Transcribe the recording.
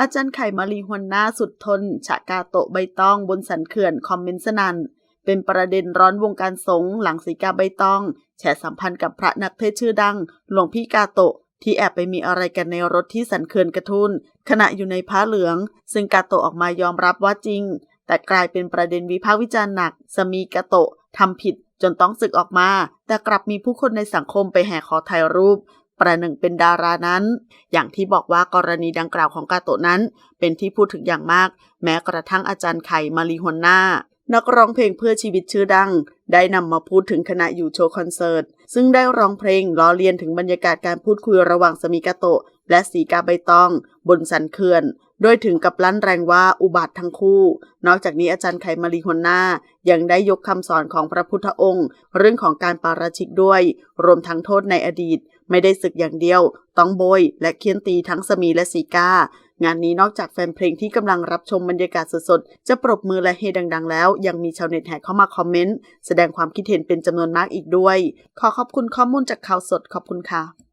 อาจารย์ไข่มารีฮวนนาสุดทนฉะกาโตะใบตองบนสันเขื่อนคอมเมนต์สนันเป็นประเด็นร้อนวงการสงฆ์หลังสีกาใบตอง แฉสัมพันธ์กับพระนักเทศชื่อดัง หลวงพี่กาโตะ ที่แอบไปมีอะไรกันในรถที่สันเขื่อนกระทุน ขณะอยู่ในผ้าเหลือง ซึ่งกาโตะออกมายอมรับว่าจริง แต่กลายเป็นประเด็นวิพากษ์วิจารณ์หนัก สมีกาโตะทำผิดจนต้องสึกออกมา แต่กลับมีผู้คนในสังคมไปแห่ขอถ่ายรูป ประหนึ่งเป็นดารานั้น อย่างที่บอกว่ากรณีดังกล่าวของกาโตะนั้น เป็นที่พูดถึงอย่างมาก แม้กระทั่งอาจารย์ไข่มารีฮวนนานักร้องเพลงเพื่อชีวิตชื่อดัง ได้นำมาพูดถึงขณะอยู่โชว์คอนเสิร์ต ซึ่งได้ร้องเพลงล้อเลียนถึงบรรยากาศการพูดคุยระหว่างสมิกาโตะ และสีกาใบตอง บนสันเขื่อน โดยถึงกับลั่นแรงว่าอุบัติทั้งคู่ นอกจากนี้อาจารย์ไขมารีฮวนนายังได้ยกคำสอนของพระพุทธองค์ เรื่องของการปาราชิกด้วย รวมทั้งโทษในอดีต ไม่ได้ศึกอย่างเดียว ต้องโบย และเคียนตีทั้งสมีและสีกางานนี้นอกจากแฟนเพลงที่กำลังรับชมบรรยากาศสดๆ จะปรบมือและเฮดังๆ แล้ว ยังมีชาวเน็ตแห่เข้ามาคอมเมนต์ แสดงความคิดเห็นเป็นจำนวนมากอีกด้วย ขอขอบคุณข้อมูลจากข่าวสดขอบคุณค่ะ